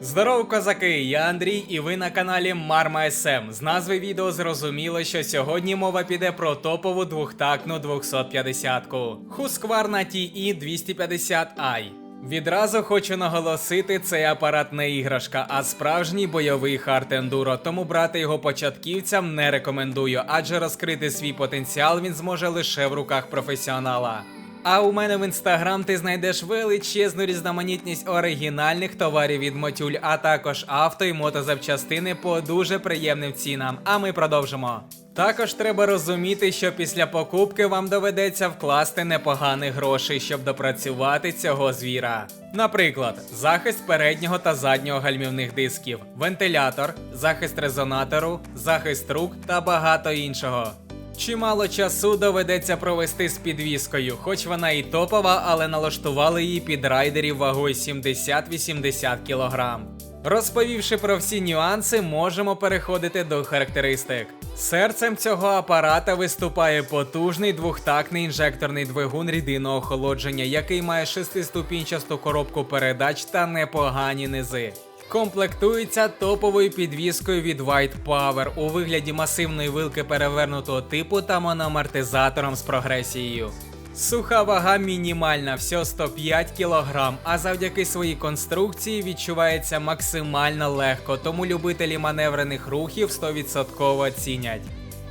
Здорово, козаки! Я Андрій, і ви на каналі Марма СМ. З назви відео зрозуміло, що сьогодні мова піде про топову двохтактну 250-ку. Husqvarna TE 250i. Відразу хочу наголосити, цей апарат не іграшка, а справжній бойовий хард ендуро, тому брати його початківцям не рекомендую, адже розкрити свій потенціал він зможе лише в руках професіонала. А у мене в інстаграм ти знайдеш величезну різноманітність оригінальних товарів від Мотюль, а також авто і мотозапчастини по дуже приємним цінам. А ми продовжимо. Також треба розуміти, що після покупки вам доведеться вкласти непоганих грошей, щоб допрацювати цього звіра. Наприклад, захист переднього та заднього гальмівних дисків, вентилятор, захист резонатору, захист рук та багато іншого. Чимало часу доведеться провести з підвіскою, хоч вона і топова, але налаштували її під райдерів вагою 70-80 кг. Розповівши про всі нюанси, можемо переходити до характеристик. Серцем цього апарата виступає потужний двохтактний інжекторний двигун рідинного охолодження, який має шестиступінчасту коробку передач та непогані низи. Комплектується топовою підвіскою від White Power у вигляді масивної вилки перевернутого типу та моноамортизатором з прогресією. Суха вага мінімальна, всього 105 кг, а завдяки своїй конструкції відчувається максимально легко, тому любителі маневрених рухів 100% оцінять.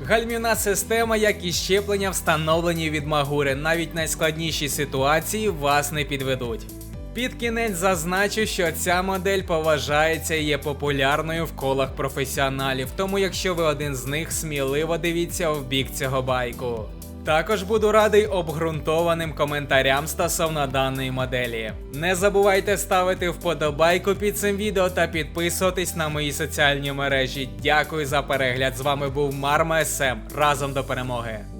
Гальмівна система, як і щеплення, встановлені від Магури, навіть найскладніші ситуації вас не підведуть. Під кінець зазначу, що ця модель поважається і є популярною в колах професіоналів, тому якщо ви один з них, сміливо дивіться в бік цього байку. Також буду радий обґрунтованим коментарям стосовно даної моделі. Не забувайте ставити вподобайку під цим відео та підписуватись на мої соціальні мережі. Дякую за перегляд. З вами був Марма СМ. Разом до перемоги.